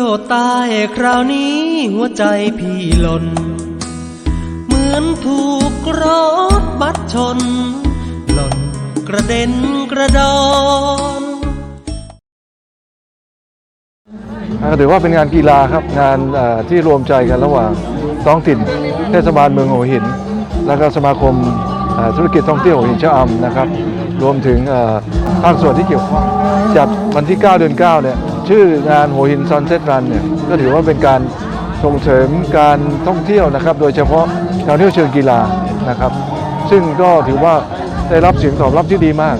ียวใต้คราวนี้หัวใจพี่หล่น เหมือนถูกรถบัสชน หล่นกระเด็นกระดอนถือว่าเป็นงานกีฬาครับงานที่รวมใจกันระหว่างท้องถิ่น เทศบาลเมืองหัวหิน แล้วก็สมาคมธุรกิจท่องเที่ยวหัวหินชะอำนะครับ รวมถึงอ่าภาคส่วนที่เกี่ยวข้องจัดวันที่ 9 เดือน 9 เนี่ย ชื่องานหัวหินซันเซ็ตรันเนี่ยก็ถือว่าเป็นการส่งเสริมการท่องเที่ยวนะครับ โดยเฉพาะการเที่ยวเชิงกีฬานะครับ ซึ่งก็ถือว่าได้รับเสียงตอบรับที่ดีมาก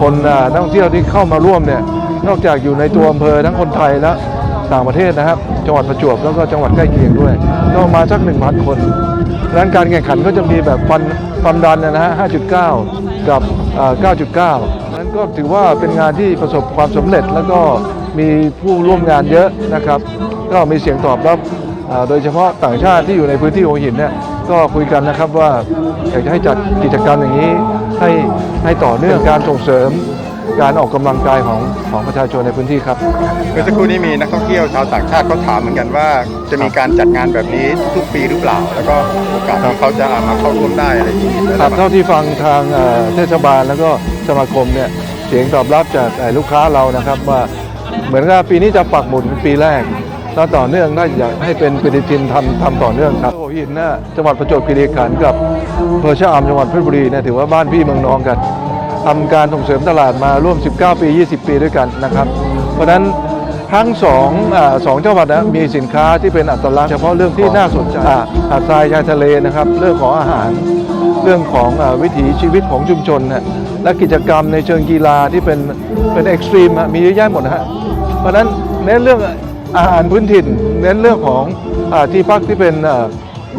คนนักท่องเที่ยวที่เข้ามาร่วมเนี่ยนอกจากอยู่ในตัวอำเภอทั้งคนไทยและต่างประเทศนะครับ จังหวัดประจวบแล้วก็จังหวัดใกล้เคียงด้วย ก็มาสัก1,000 คนดังนั้นการแข่งขันก็จะมีแบบฟันความดันนะฮะ 5.9 กับอ่า9.9 ก็ถือว่าเป็นงานที่ประสบความสำเร็จ แล้วก็มีผู้ร่วมงานเยอะนะครับ ก็มีเสียงตอบรับโดยเฉพาะต่างชาติที่อยู่ในพื้นที่หัวหินเนี่ยก็คุยกันนะครับว่าอยากจะให้จัดกิจกรรมอย่างนี้ให้ให้ต่อเนื่องการส่งเสริม การออกกำลังกายของของประชาชนในพื้นที่ครับเมื่อสักครู่นี้มีนักท่องเที่ยวชาวต่างชาติเขาถามเหมือนกันว่า จะมีการจัดงานแบบนี้ทุกปีหรือเปล่า แล้วก็โอกาสที่เขาจะมาเข้าร่วมได้อะไรอย่างนี้ครับเท่าที่ฟังทางเอ่อเทศบาลแล้วก็สมาคมเนี่ยเสียงตอบรับจากเอ่อลูกค้าเรานะครับว่าเหมือนกับปีนี้จะปักหมุดเป็นปีแรกแล้วต่อเนื่องน่าจะอยากให้เป็นปฏิทินทำทำต่อเนื่องครับหัวหินนะจังหวัดประจวบคีรีขันธ์กับอำเภอชะอำจังหวัดเพชรบุรีเนี่ยถือว่าบ้านพี่เมืองน้องกัน ทำการส่งเสริมตลาดมาร่วม 19 ปี 20 ปีด้วยกันนะครับ เพราะฉะนั้นทั้งสองอาสองจังหวัดนะมีสินค้าที่เป็นอัตลักษณ์เฉพาะเรื่องที่น่าสนใจอ่าหาดทรายชายทะเลนะครับ เรื่องของอาหาร เรื่องของอาวิถีชีวิตของชุมชนนะและกิจกรรมในเชิงกีฬาที่เป็นเป็นเอ็กซ์ตรีมฮะมีเยอะแยะหมดนะฮะเพราะฉะนั้นเน้นเรื่องอาหารพื้นถิ่น เน้นเรื่องของอาที่พักที่เป็นอ่า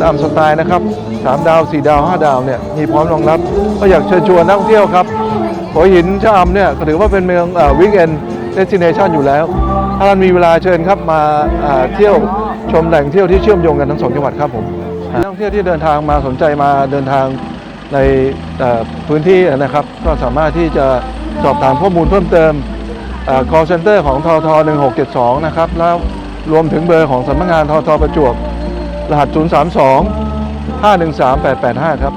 ตามสไตล์นะครับสามดาวสี่ดาวห้าดาวเนี่ยมีพร้อมรองรับ ก็อยากเชิญชวนนักท่องเที่ยวครับหัวหินชะอำเนี่ยถือว่าเป็นเมืองวิกเอนเดสติเนชันอยู่แล้ว ถ้าท่านมีเวลาเชิญครับมาเที่ยวชมแหล่งเที่ยวที่เชื่อมโยงกันทั้งสองจังหวัดครับผมนักท่องเที่ยวที่เดินทางมาสนใจมาเดินทางในพื้นที่นะครับ ก็สามารถที่จะสอบถามข้อมูลเพิ่มเติม call center ของทท1672 นะครับ แล้วรวมถึงเบอร์ของสำนักงานททประจวบ รหัส 032 513 885 ครับ